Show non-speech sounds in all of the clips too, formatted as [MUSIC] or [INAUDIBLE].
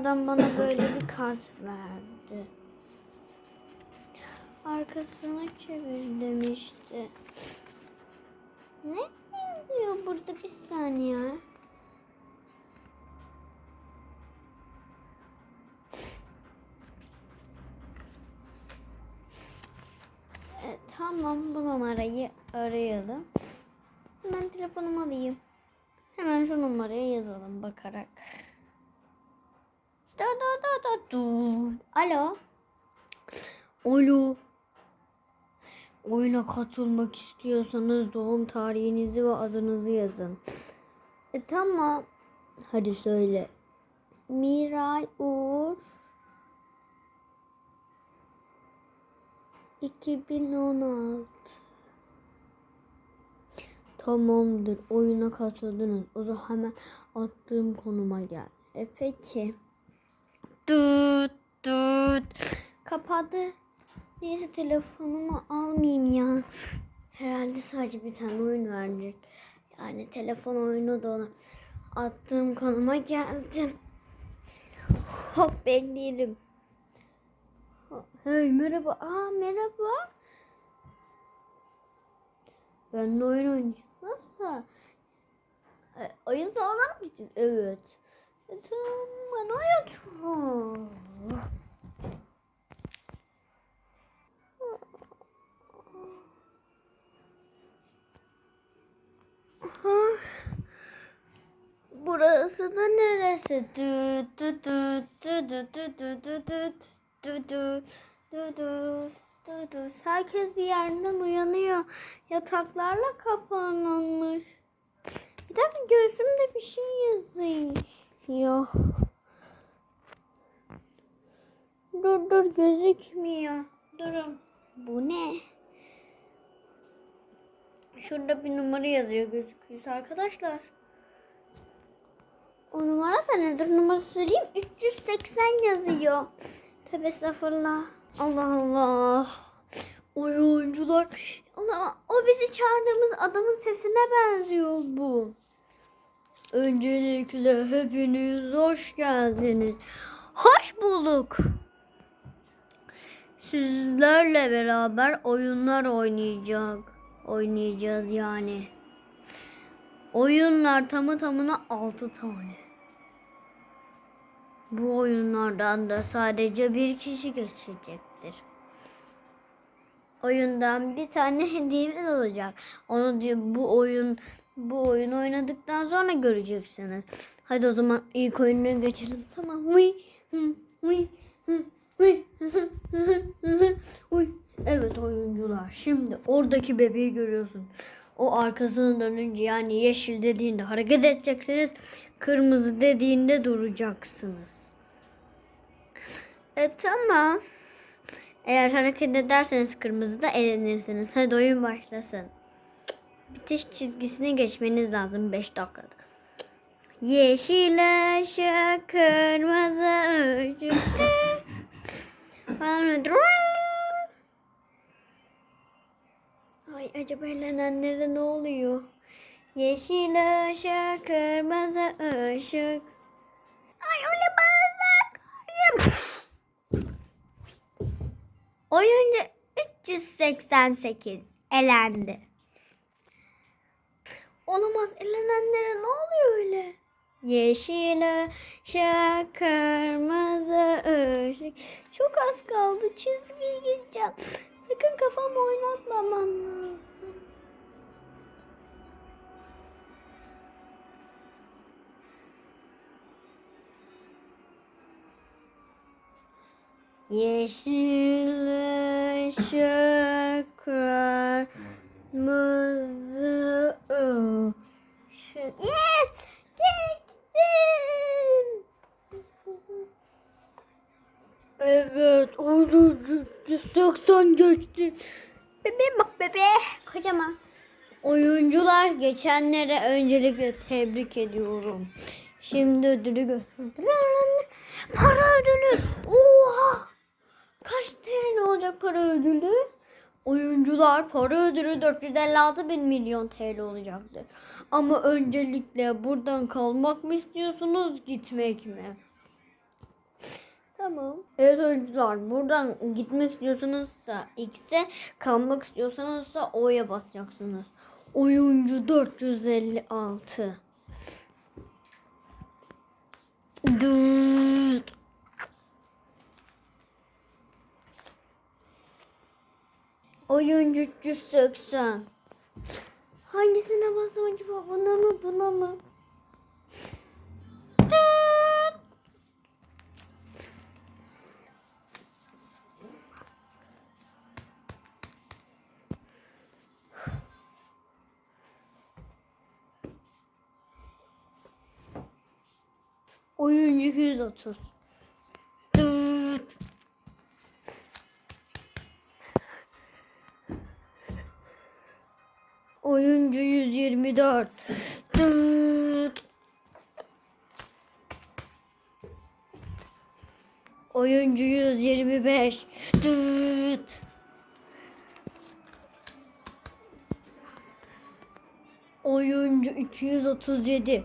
adam bana böyle bir kart verdi. Arkasını çevir demişti. Ne yazıyor burada bir saniye. E, tamam bu numarayı arayalım. Hemen telefonumu alayım. Hemen şu numaraya yazalım bakarak. Da da da da du. Alo. Alo. Oyuna katılmak istiyorsanız doğum tarihinizi ve adınızı yazın. E tamam. Hadi söyle. Miray Uğur 2016 Tamamdır. Oyuna katıldınız. O zaman hemen attığım konuma gel. E peki. Tut tut. Kapadı. Neyse telefonumu almayayım ya. Herhalde sadece bir tane oyun verecek. Yani telefon oyunu da ona. Attığım konuma geldim. Hop bekleyelim. Hey merhaba. Aa merhaba. Ben de oyun oynayacağım. Nasıl? Salona mı gideceğiz? Evet. E, tamam ben oynayacağım. Ha. Burası da neresi? Dü dü dü dü dü dü dü dü dü dü dü dü dü dü dü. Herkes bir yerden uyanıyor. Yataklarla kapanılmış. Bir dakika göğsümde bir şey yazıyor. Dur dur gözükmüyor. Durun. Bu ne? Şurada bir numara yazıyor gözüküyor arkadaşlar. O numara da nedir? Numarası söyleyeyim. 380 yazıyor. Tövbe estağfurullah. Allah Allah. Oy oyuncular. Allah, o bizi çağırdığımız adamın sesine benziyor bu. Öncelikle hepiniz hoş geldiniz. Hoş bulduk. Sizlerle beraber oyunlar oynayacak. Oynayacağız yani. Oyunlar tamı tamına 6 tane. Bu oyunlardan da sadece bir kişi geçecektir. Oyundan bir tane [LAUGHS] hediyemiz olacak. Onu bu oyun bu oyun oynadıktan sonra göreceksiniz. Hadi o zaman ilk oyununa geçelim. Tamam. Uy. Uy, uy, uy. Evet oyuncular. Şimdi oradaki bebeği görüyorsun. O arkasını dönünce yani yeşil dediğinde hareket edeceksiniz. Kırmızı dediğinde duracaksınız. E tamam. Eğer hareket ederseniz kırmızıda elenirsiniz. Hadi oyun başlasın. Bitiş çizgisine geçmeniz lazım 5 dakikada. Yeşil ışık, kırmızı ışık. Ay acaba elenenlere ne oluyor? Yeşil ışık, kırmızı ışık. Ay olamaz. Oyuncu 388 elendi. Olamaz elenenlere ne oluyor öyle? Yeşil ışık, kırmızı ışık. Çok az kaldı çizgiyi geçeceğim. Sakın kafamı oynatmamam lazım. Yeşil ışık, kırmızı ışık. Yes! Geçtim! Evet, oldu. 80 geçti. Bebeğim bak bebe. Kocaman. Oyuncular geçenlere öncelikle tebrik ediyorum. Şimdi ödülü göstereyim. Para ödülü. Oha! Kaç TL olacak para ödülü? Oyuncular para ödülü 456 bin milyon TL olacaktır. Ama öncelikle buradan kalmak mı istiyorsunuz, gitmek mi? Tamam. Evet oyuncular buradan gitmek istiyorsanızsa X'e kalmak istiyorsanızsa O'ya basacaksınız. Oyuncu 456. Düt. Oyuncu 380. Hangisine basam acaba? Buna mı buna mı? Oyuncu 230. 124. Düt. Oyuncu 125. Düt. Oyuncu 237.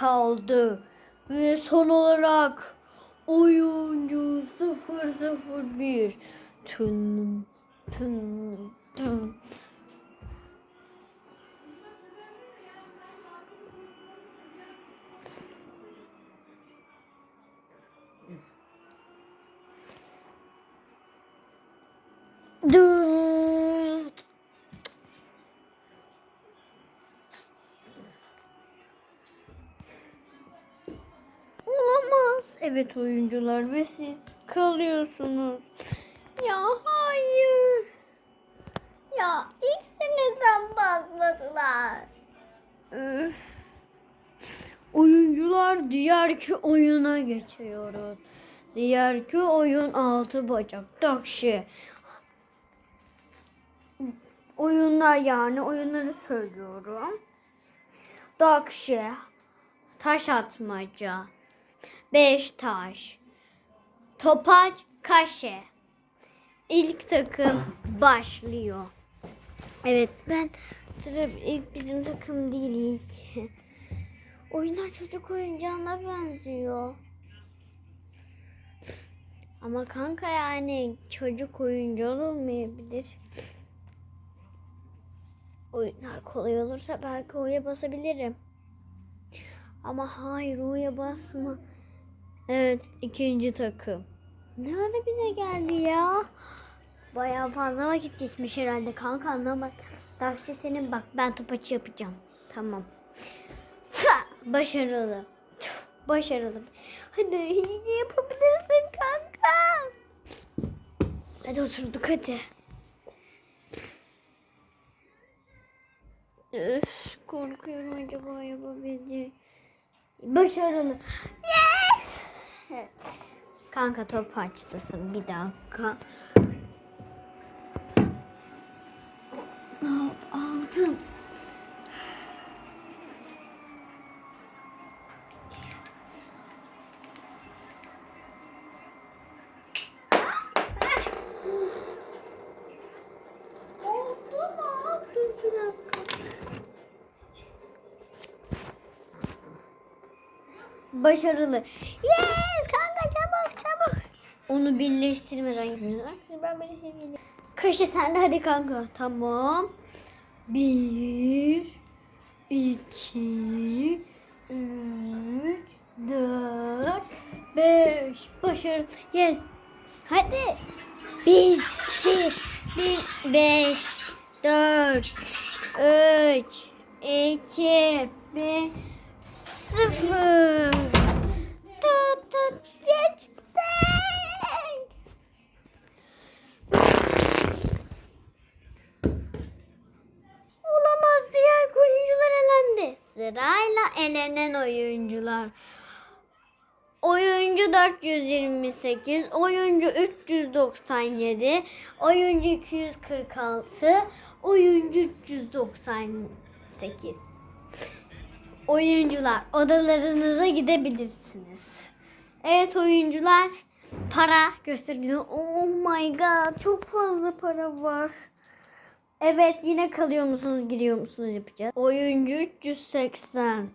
kaldı. Ve son olarak oyuncu 001 tün tün tün Düt. Evet oyuncular ve siz kalıyorsunuz. Ya hayır. Ya neden basmadılar? Üf. Oyuncular diğerki oyuna geçiyoruz. Diğerki oyun altı bacak takşi. Oyunlar yani oyunları söylüyorum. Dakşi, taş atmaca, beş taş, topaç, kaşe. İlk takım başlıyor. Evet ben sıra ilk bizim takım değil ilk. Oyunlar çocuk oyuncağına benziyor. Ama kanka yani çocuk oyuncağı olmayabilir. Oyunlar kolay olursa belki O'ya basabilirim. Ama hayır O'ya basma. Evet ikinci takım. Ne ara bize geldi ya? Bayağı fazla vakit geçmiş herhalde kanka anlamadım. Dakşi senin bak ben topaçı yapacağım. Tamam. Başarılı. Başarılı. Hadi iyi yapabilirsin kanka. Hadi oturduk hadi. Öf, korkuyorum acaba yapabileceğim. Başarılı. Yes! Kanka top açtasın bir dakika. Aldım. Başarılı. Çabuk. Onu birleştirmeden yapıyoruz. Ben böyle seviyorum. Kaşı sende hadi kanka. Tamam. Bir, iki, üç, dört, beş. Başarılı. Yes. Hadi. Bir, iki, bir, beş, dört, üç, iki, bir, sıfır. Tut tut geçtik. Olamaz diğer elendi. Sırayla elenen oyuncular. Oyuncu 428, oyuncu 397, oyuncu 246, oyuncu 398. Oyuncular odalarınıza gidebilirsiniz. Evet oyuncular Para gösterdiğinde oh my god çok fazla para var. Evet yine kalıyor musunuz gidiyor musunuz yapacağız. Oyuncu 380.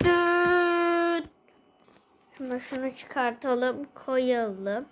Düt. Şunu şunu çıkartalım koyalım.